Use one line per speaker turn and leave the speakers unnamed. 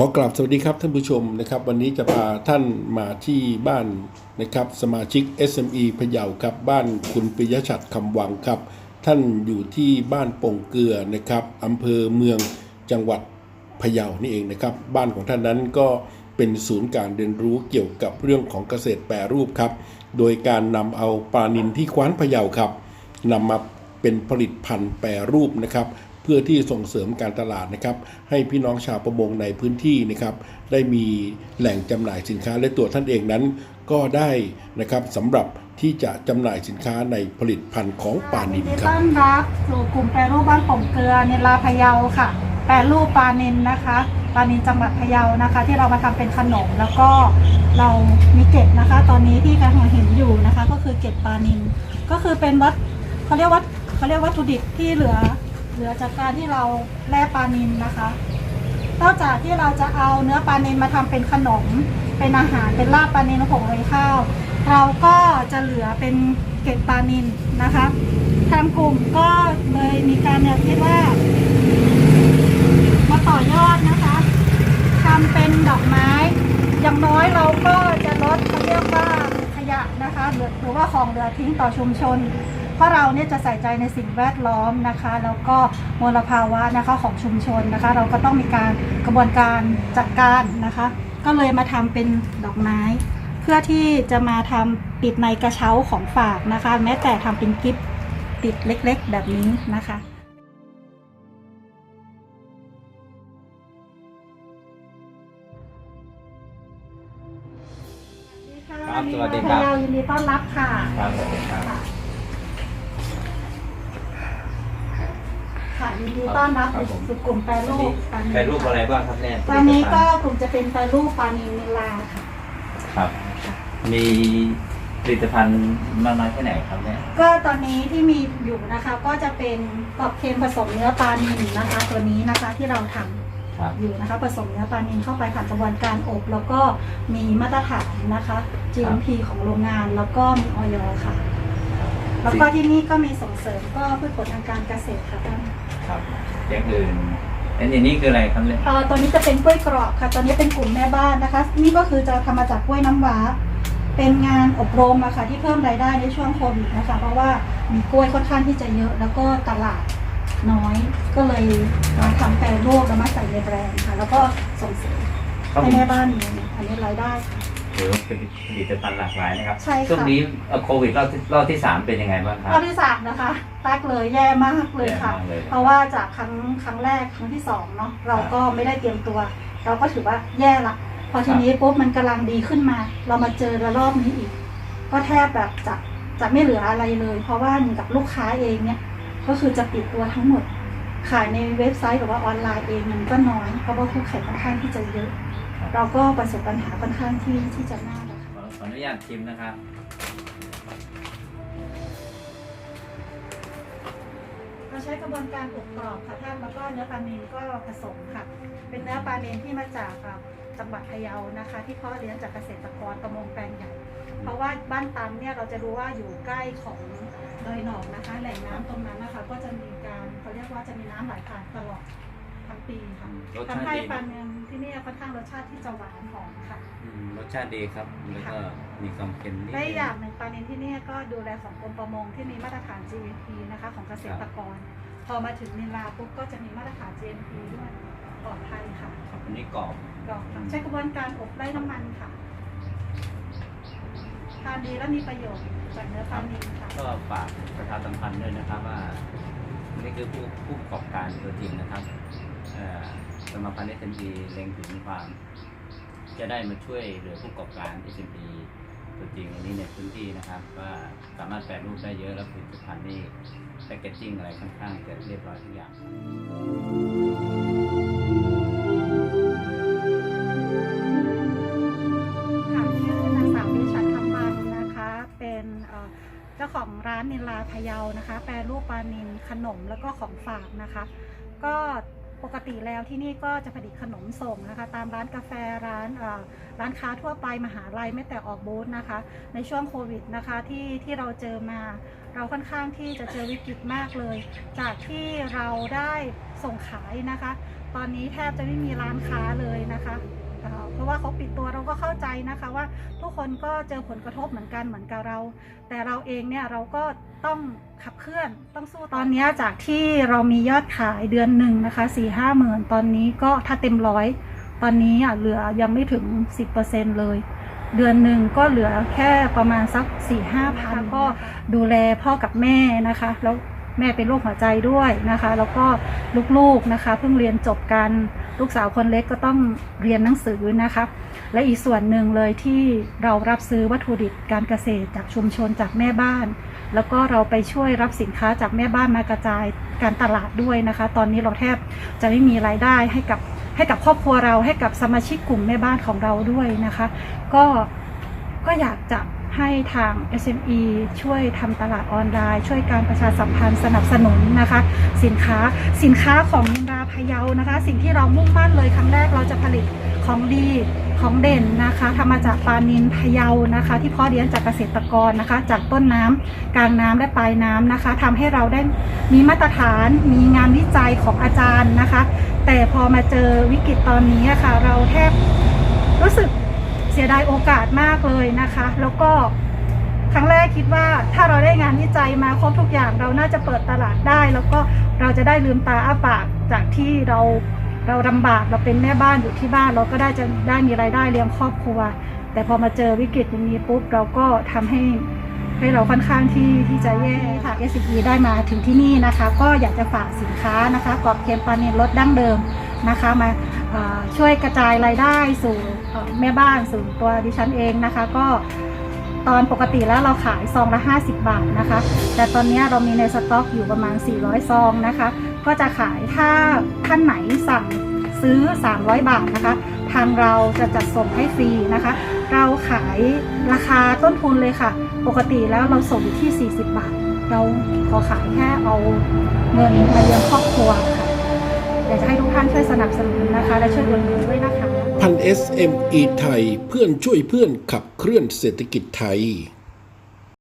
ขอกราบสวัสดีครับท่านผู้ชมนะครับ วันนี้จะพาท่านมาที่บ้านนะครับสมาชิก SME พะเยาครับบ้านคุณปิยชัดคำวังครับ ท่านอยู่ที่บ้านโป่งเกลือนะครับอำเภอเมืองจังหวัดพะเยานี่เองนะครับ บ้านของท่านนั้นก็เป็นศูนย์การเรียนรู้เกี่ยวกับเรื่องของเกษตรแปรรูปครับ โดยการนำเอาปลานินที่คว้านพะเยาครับนำมาเป็นผลิตภัณฑ์แปรรูปนะครับ พื่อที่ส่งเสริมการตลาดนะครับ ให้พี่น้องชาวประมงในพื้นที่นะครับ ได้มีแหล่งจำหน่ายสินค้าและตัวท่านเองนั้น ก็ได้นะครับสำหรับที่จะจำหน่ายสินค้าในผลิตภัณฑ์ของปลานิน
ยินดี
ครับ
ต้อนรับสู่กลุ่มแปรรูปบ้านป่งเกลือเนลาพะเยาค่ะ แปรรูปปลานินนะคะปลานินจังหวัดพะเยานะคะ ที่เรามาทำเป็นขนมแล้วก็เรามีเกล็ดนะคะ ตอนนี้ที่กำลังเห็นอยู่นะคะ ก็คือเกล็ดปลานินก็คือเป็นวัตเขาเรียกว่าเขาเรียกวัตถุดิบที่เหลือ เหลือจากการที่เราแล่ปลานินนะคะ นอกจากที่เราจะเอาเนื้อปลานินมาทำเป็นขนม เป็นอาหารเป็นลาบปลานินผงโรยข้าว เราก็จะเหลือเป็นเกล็ดปลานินนะคะทางกลุ่มก็เลยมีการแนวคิดว่า มาต่อยอดนะคะทำเป็นดอกไม้ อย่างน้อยเราก็จะลดเขาเรียกว่าขยะนะคะหรือหรือว่าของเหลือทิ้งต่อชุมชน เพราะเราเนี่ยจะใส่ใจในสิ่งแวดล้อมนะคะ แล้วก็มลภาวะนะคะของชุมชนนะคะ เราก็ต้องมีการกระบวนการจัดการนะคะ ก็เลยมาทำเป็นดอกไม้ เพื่อที่จะมาทำติดในกระเช้าของฝากนะคะ แม้แต่ทำเป็นกิฟต์ติดเล็กๆ แบบนี้นะคะ
ครับสวัสดีครับ
พะเยายินดีต้อนรับค่ะ
ครับสวัสดีครับ
ค่ะค่ะยินดีต้อนรับ
ครับผม
สู่กลุ่มแปรรูปปลานิล
ใครรูปอะไรบ้างครับเนี่ย
ตอนนี้ก็กลุ่มจะเป็นแปรรูปปลานิลเนลาค่ะ
ครับ มีผลิตภัณฑ์มากน้อยแค่ไหนครับเนี่ย
ก็ตอนนี้ที่มีอยู่นะคะก็จะเป็นกรอบเค็มผสมเนื้อปลานิลนะคะ ตัวนี้นะคะที่เราทำ
ครับ
อยู่นะคะผสมเนื้อปลานิลเข้าไปผ่านกระบวนการอบ แล้วก็มีมาตรฐานนะคะ GMP ของโรงงานแล้วก็มีออยค่ะ แล้วก็ที่นี่ก็มีส่งเสริมก็พืชผลทางการเกษตรค่ะท่าน
ครับอย่างอื่นอันนี้คืออะไรครับเนี่ย
เอ่อตัวนี้จะเป็นกล้วยกรอบค่ะ ตอนนี้เป็นกลุ่มแม่บ้านนะคะ นี่ก็คือจะทำมาจากกล้วยน้ำว้า เป็นงานอบรมอะค่ะที่เพิ่มรายได้ในช่วงโควิดนะคะ เพราะว่ามีกล้วยค่อนข้างที่จะเยอะ แล้วก็ตลาดน้อย ก็เลยมาทำแปรรูปแล้วมาใส่ในแบรนด์ค่ะ แล้วก็ส่งเสริม
ครับ
ให้แม่บ้านมีอันนี้รายได้ค่ะ
ถือว่าเป็นผลิตภัณฑ์หลากหลายนะครับ
ใช่ค่ะ
ช่วงนี้เอ่อโควิดรอบที่รอบที่สามเป็นยังไงบ้างครับ
รอบที่สามนะคะตักเลยแย่มากเลยค่ะ
แย่มากเลย
เพราะว่าจากครั้งครั้งแรกครั้งที่สองเนาะเราก็ไม่ได้เตรียมตัว เราก็ถือว่าแย่ละพอทีนี้ปุ๊บมันกำลังดีขึ้นมา เรามาเจอระลอกนี้อีก ก็แทบแบบจะจะไม่เหลืออะไรเลย เพราะว่าเหมือนกับลูกค้าเองเนี่ยก็คือจะปิดตัวทั้งหมด ขายในเว็บไซต์หรือว่าออนไลน์เองมันก็น้อยเพราะว่าคู่แข่งค่อนข้างที่จะเยอะ เราก็ประสบปัญหาค่อนข้างที่ที่จะมากนะคะ
ขอขออนุญาตชิมนะครับ
เราใช้กระบวนการอบกรอบค่ะท่านแล้วก็เนื้อปลาเนนก็ผสมค่ะ เป็นเนื้อปลาเนนที่มาจากอ่าจังหวัดพะเยานะคะ ที่เพาะเลี้ยงจากเกษตรกรประมงแปลงใหญ่ เพราะว่าบ้านตำเนี่ยเราจะรู้ว่าอยู่ใกล้ของดอยหนองนะคะ แหล่งน้ำตรงนั้นนะคะ ก็จะมีการเขาเรียกว่าจะมีน้ำไหลผ่านตลอด ทั้งปีค่ะ
รสชาติ
ทำให้
ดี
ปลาเนนที่นี่ค่อนข้างรสชาติที่จะหวานหอมค่ะ
อืมรสชาติดีครับ แล้วก็มีความเค็มนิด
ได้
นึง
อย่างหนึ่งปลาเนนที่นี่ก็ดูแลของกรมประมงที่มีมาตรฐาน GMP นะคะของเกษตรกร พอมาถึงนิลาปุ๊บก็จะมีมาตรฐาน GMP ด้วยปลอดภัยค่ะ
ครับอันนี้กรอบ
ก็ใช้กระบวนการอบไร้น้ำมันค่ะทานดีและมีประโยชน์จากเนื้อปลาเนนค่ะ
ก็ฝากประชาสัมพันธ์ด้วยนะครับว่า นี่คือผู้ผู้ประกอบการตัวจริงนะครับเอ่อ สมาพันธ์ SME เล็งถึงความ จะได้มาช่วยเหลือผู้ประกอบการ SME ตัวจริงอันนี้ในพื้นที่นะครับ ว่าสามารถแปรรูปได้เยอะ แล้วผลิตภัณฑ์นี่แพคเกจจิ้งอะไรค่อนข้างจะเรียบร้อยทุกอย่าง
ค่ะชื่อนางสาววิชัดคำมันนะคะ เป็นเอ่อเจ้าของร้านนิลาพะเยานะคะ แปรรูปปลานินขนมแล้วก็ของฝากนะคะ ก็ ปกติแล้วที่นี่ก็จะผลิตขนมส่งนะคะ ตามร้านกาแฟร้านร้านค้าทั่วไปมหาลัยไม่แต่ออกบูธนะคะ ในช่วงโควิดนะคะที่ที่เราเจอมาเราค่อนข้างที่จะเจอวิกฤตมากเลย จากที่เราได้ส่งขายนะคะ ตอนนี้แทบจะไม่มีร้านค้าเลยนะคะ เอ่อเพราะว่าเขาปิดตัวเราก็เข้าใจนะคะว่าทุกคนก็เจอผลกระทบเหมือนกันเหมือนกับเรา แต่เราเองเนี่ยเราก็ต้องขับเคลื่อนต้องสู้ตอนเนี้ยจากที่เรามียอดขายเดือนหนึ่งนะคะสี่ห้าหมื่นตอนนี้ก็ถ้าเต็มร้อยตอนนี้อะเหลือยังไม่ถึง 10%เลย เดือนหนึ่งก็เหลือแค่ประมาณสัก4ี่ห้าพันก็ดูแลพ่อกับแม่นะคะ แล้วแม่เป็นโรคหัวใจด้วยนะคะ แล้วก็ลูกๆนะคะเพิ่งเรียนจบกัน ลูกสาวคนเล็กก็ต้องเรียนหนังสือนะคะและอีกส่วนหนึ่งเลยที่เรารับซื้อวัตถุดิบการเกษตรจากชุมชนจากแม่บ้าน แล้วก็เราไปช่วยรับสินค้าจากแม่บ้านมากระจายการตลาดด้วยนะคะ ตอนนี้เราแทบจะไม่มีรายได้ให้กับให้กับครอบครัวเราให้กับสมาชิกกลุ่มแม่บ้านของเราด้วยนะคะ ก็ก็อยากจะ ให้ทาง SME ช่วยทำตลาดออนไลน์ ช่วยการประชาสัมพันธ์สนับสนุนนะคะ สินค้าสินค้าของยินดาพะเยานะคะ สิ่งที่เรามุ่งมั่นเลยครั้งแรกเราจะผลิตของดีของเด่นนะคะทำมาจากปลานินพะเยานะคะ ที่พาะเลี้ยงจากเกษตรกรนะคะ จากต้นน้ำกลางน้ำและปลายน้ำนะคะทำให้เราได้มีมาตรฐานมีงานวิจัยของอาจารย์นะคะ แต่พอมาเจอวิกฤตตอนนี้อะค่ะ เราแทบรู้สึก สียดายโอกาสมากเลยนะคะ แล้วก็ครั้งแรกคิดว่าถ้าเราได้งานวิจัยมาครบทุกอย่างเราน่าจะเปิดตลาดได้ แล้วก็เราจะได้ลืมตาอ้าปากจากที่เราเราลำบากเราเป็นแม่บ้านอยู่ที่บ้าน เราก็ได้จะได้มีรายได้เลี้ยงครอบครัว แต่พอมาเจอวิกฤตอย่างนี้ปุ๊บเราก็ทำให้ให้เราค่อนข้างที่ที่จะแย่ค่ะ s อ e ได้มาถึงที่นี่นะคะ ก็อยากจะฝากสินค้านะคะกรอบเค็มปลาเนนรสดั้งเดิมนะคะมาช่วยกระจายรายได้สู่ แม่บ้านสู่ตัวดิฉันเองนะคะก็ตอนปกติแล้วเราขายซองละ 50 บาทนะคะ แต่ตอนนี้เรามีในสต็อกอยู่ประมาณ 400 ซองนะคะ ก็จะขายถ้าท่านไหนสั่งซื้อ 300 บาทนะคะ ทางเราจะจัดส่งให้ฟรีนะคะ เราขายราคาต้นทุนเลยค่ะ ปกติแล้วเราส่งที่ 40 บาท เราขอขายแค่เอาเงินมาเลี้ยงครอบครัวค่ะ อยากจะให้ทุกท่านช่วยสนับสนุนนะคะ และช่วยอุดหนุนด้วยนะคะ
พัน SME ไทยเพื่อนช่วยเพื่อนขับเคลื่อนเศรษฐกิจไทย